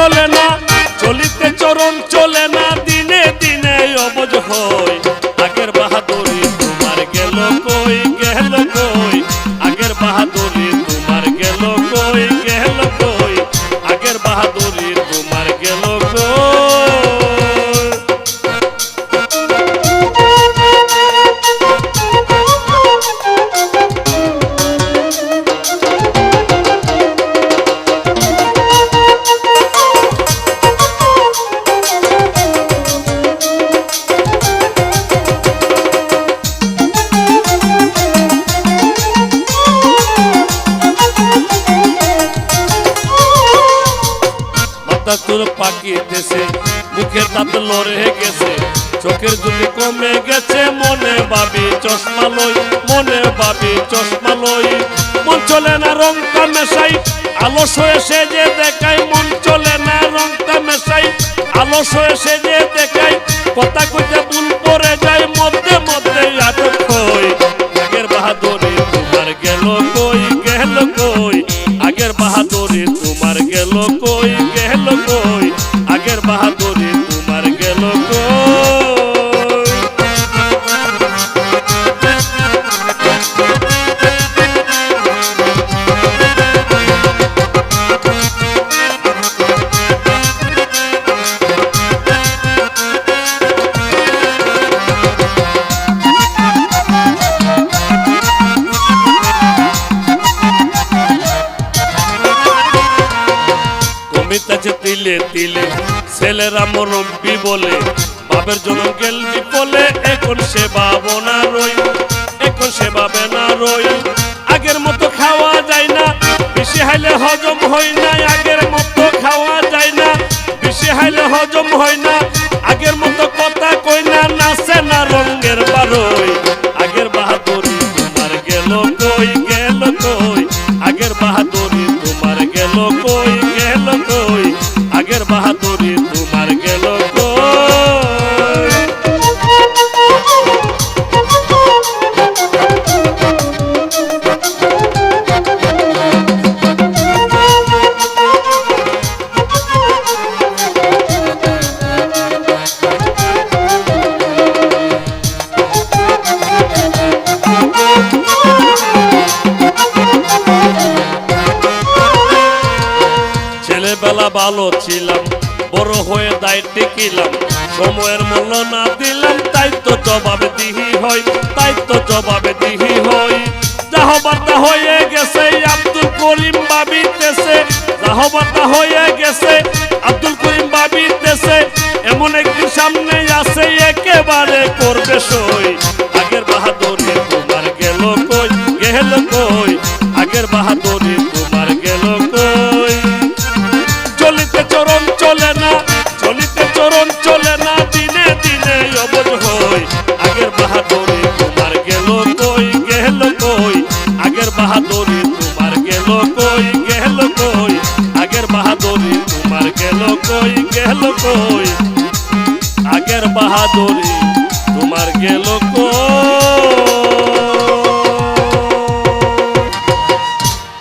চলে না চলিতে চরণ চলে না দিনে দিনে অবজ হয়। তোর মুখের মুখে দাঁত লড়ে গেছে, চোখের জুলি কমে গেছে, মনে ভাবি চশমা লই, মনে ভাবি চশমা লই। মন চলে না রংটা মেশাই আলস হয়ে সে যে দেখাই, মন চলে না রংটা মেশাই আলস হয়ে সে যে দেখাই, কথা কইতে আগের তিলে তিলে ছেলেরা মরব্বি বলে, বাপের জন্য গেলবি বলে, এখন সে বাবো না রই, এখন সে বাবে না রই। আগের মতো খাওয়া যায় না, বেশি হাইলে হজম হয় না, আগের মতো খাওয়া যায় না, বেশি হাইলে হজম হয় না, আগের মতো ভালো ছিলাম, বড় হয়ে দায়িত্বে টিকিলাম। সময়ের মূল্য না দিলাম তাই তো জবাব দিহি হয় তাই তো জবাব দিহি যাহবাতা হয়ে গেছে, আব্দুল করিম যাহবাতা হয়ে গেছে, আব্দুল করিম ভাবিতেছে। এমন একদিন সামনে আছে, একেবারে করবে সই। আগের বাহাদুরি তোমার গেল কই গেল কই? আগের বাহাদুরি আগের বাহাদুরে তোমার গেল কই গেল কই? আগের বাহাদুরে তোমার গেল গেল কই? গেল কই, গেল আগের বাহাদুরে তোমার গেল কই?